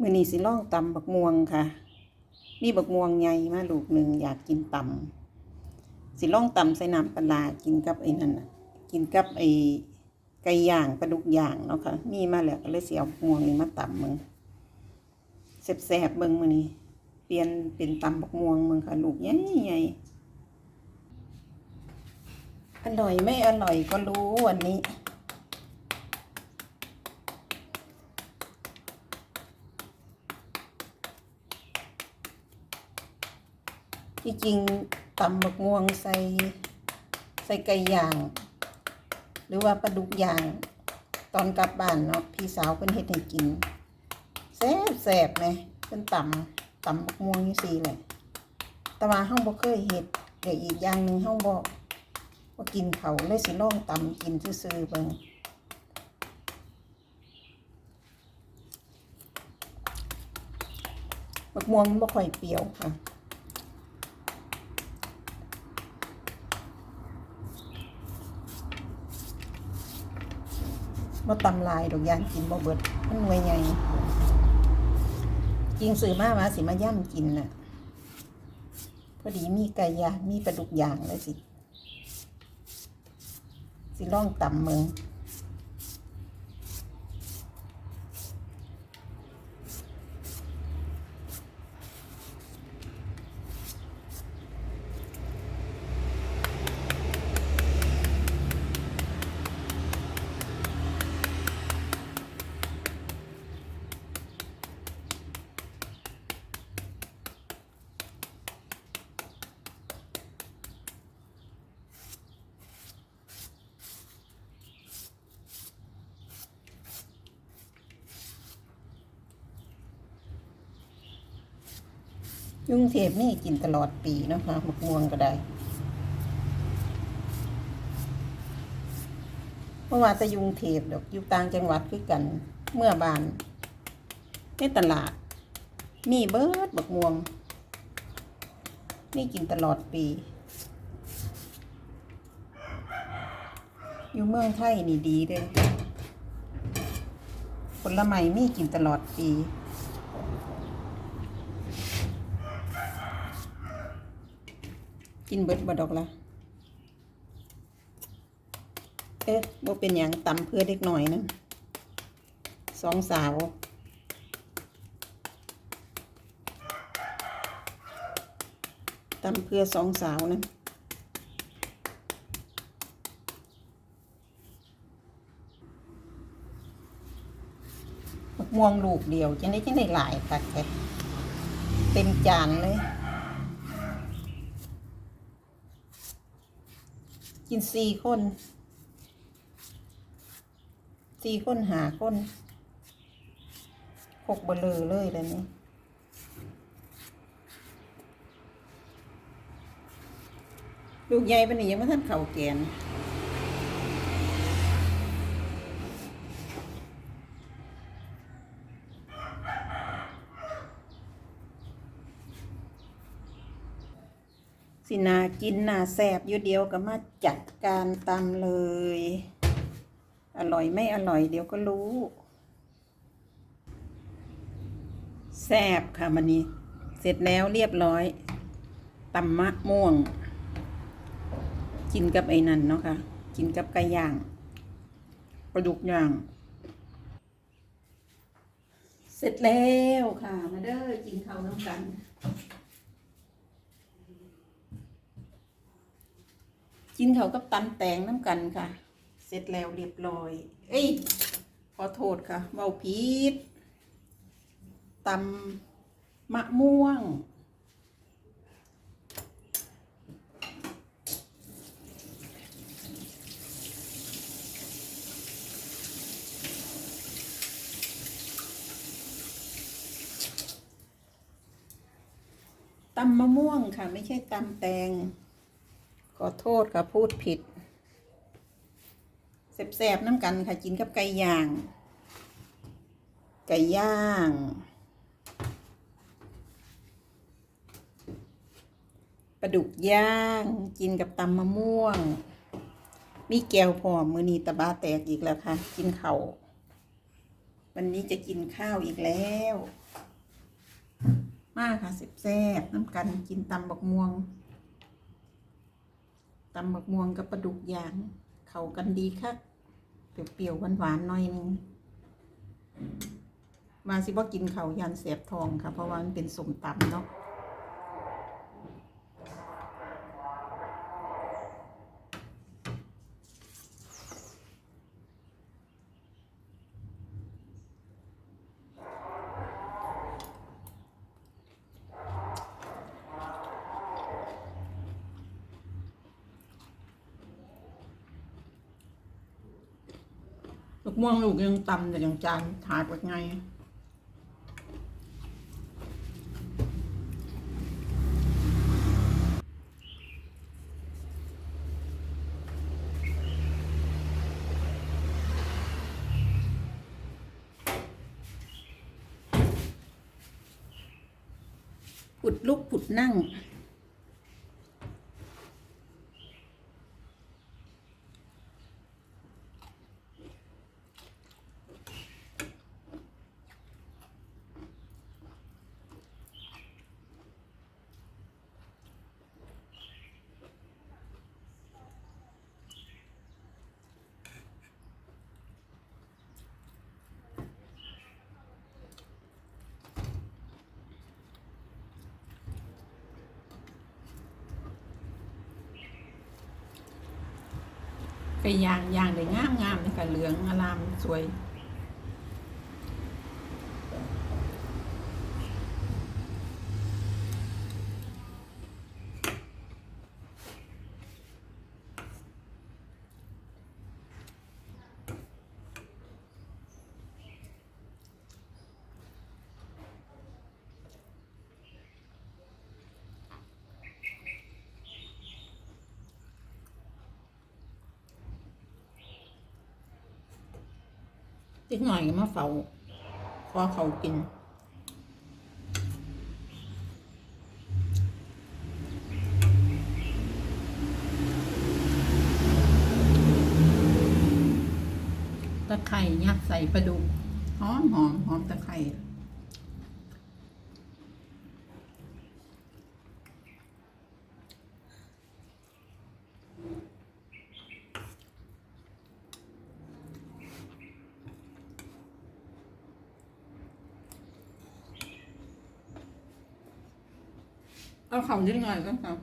มื้อนี้สิล่องตำบักม่วงค่ะ มีบักม่วงใหญ่มาลูกหนึ่งอยากกินตำสิล่องตำใส่น้ำปลากินกับไอ้นั่นน่ะกินกับไอ้ไก่ย่างปลาดุกย่างเนาะค่ะ มีมาแล้วก็เลยเสิเอาบักม่วงนี่มาตำมึงแซ่บๆเบิ่งมื้อนี้ เปลี่ยนเป็นตำบักม่วงมึงค่ะ ลูกใหญ่ๆอร่อยไม่อร่อยก็รู้วันนี้ ที่จริงตำบักม่วงใส่ใส่ไก่ย่าง หรือว่าปลาดุกย่าง ตอนกลับบ้านเนาะพี่สาวเพิ่นเฮ็ดให้กินแซ่บแซ่บเลยเพิ่นตำตำบักม่วงนี่สิเลยแต่ว่าเฮาบ่เคยเฮ็ดเดี๋ยวอีกอย่างหนึ่งเฮาบ่บ่กินเขาเลยสิลองตำกินซื่อๆเบิ่งบักม่วงมันบ่ค่อยเปรี้ยวค่ะ บ่ตำลายดอกยานกินบ่เบิดมันหน่วยใหญ่จริงสื่อมาว่าสิมาย่ำกินน่ะ พอดีมีไก่ยางมีปลาดุกยางเลยสิ สิล่องตำเมือง ยุ่งเทพนี่กินตลอดปีนะคะมะม่วงก็ได้ เพราะว่าจะยุงเทพดอกอยู่ต่างจังหวัดคือกัน เมื่อบานในตลาด มีเบิดบักม่วง นี่กินตลอดปี อยู่เมืองไทยนี่ดีเด้อผลไม้มีกินตลอดปี กินเบิดบดอกละเอ๊ะบ่เป็นอย่างตำเพื่อเด็กหน่อยนะสองสาวตำเพื่อสองสาวนะมะม่วงลูกเดียวจะได้จะได้หลายคักแค่เต็มจานเลย กินสี่คนสี่คนหาคนหกเบลอเลยแล้วนี่ลูกใหญ่ปนนี้ยังไม่ท่านเข่าแกน สินากินนาแสบอยู่เดียวก็มาจัดการตำเลย อร่อยไม่อร่อยเดี๋ยวก็รู้แซบค่ะมันนี้ เสร็จแล้วเรียบร้อยตำมะม่วง กินกับไอ้นั่นเนาะค่ะ กินกับไก่ย่างปลาดุกย่าง เสร็จแล้วค่ะ มาเด้อกินข้าวน้ำกัน กินเขากับตำแตงน้ำกันค่ะ เสร็จแล้วเรียบร้อย เอ้ย ขอโทษค่ะเบาพีดตำมะม่วง ตำมะม่วงค่ะ ไม่ใช่ตำแตง ขอโทษค่ะพูดผิดแสบๆน้ำกันค่ะกินกับไก่ย่าง ไก่ย่าง ปลาดุกย่าง กินกับตำมะม่วง มีแก้วพร้อมมือนีตะบาแตกอีกแล้วค่ะ กินเขา่าวันนี้จะกินข้าวอีกแล้ว มากค่ะแซ่บๆน้ำกันกินตำบักม่วง ตำหมักม่วงกับปลาดุกย่าง เข้ากันดีคักเปรี้ยวๆหวานๆหน่อยหนึงมาสิบ่กินเขายันเสียบทองค่ะ เพราะว่ามันเป็นสมตำเนาะ ลูกม่วงลูกยังตำแต่ยังจานถ่ายไปไงผุดลุกผุดนั่ง ไปย่างย่างได้งามงามเลยค่ะเหลืองอลามสวย ติ๊กหน่อยก็มาเฝ้าขอเขากินตะไคร่ยัดใส่ปลาดุกหอมหอมหอมตะไคร่ เอาเขาเล็กหน่อยก็ครับ